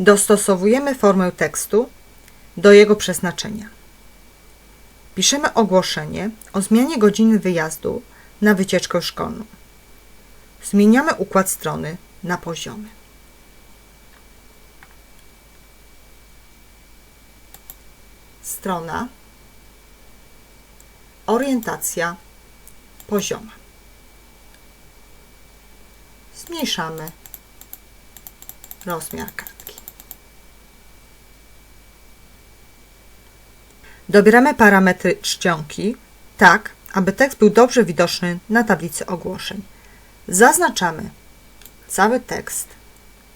Dostosowujemy formę tekstu do jego przeznaczenia. Piszemy ogłoszenie o zmianie godziny wyjazdu na wycieczkę szkolną. Zmieniamy układ strony na poziomy. Strona, orientacja, pozioma. Zmniejszamy rozmiar kartki. Dobieramy parametry czcionki tak, aby tekst był dobrze widoczny na tablicy ogłoszeń. Zaznaczamy cały tekst,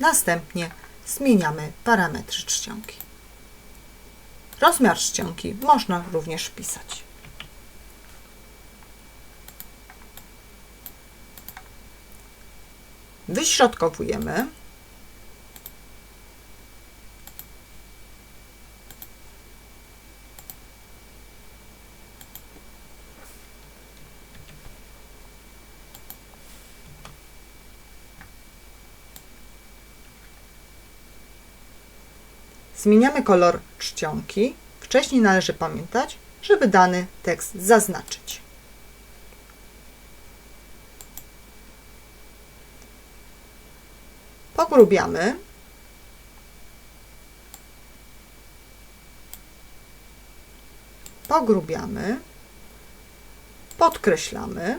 następnie zmieniamy parametry czcionki. Rozmiar czcionki można również wpisać. Wyśrodkowujemy. Zmieniamy kolor czcionki. Wcześniej należy pamiętać, żeby dany tekst zaznaczyć. Pogrubiamy. Pogrubiamy. Podkreślamy.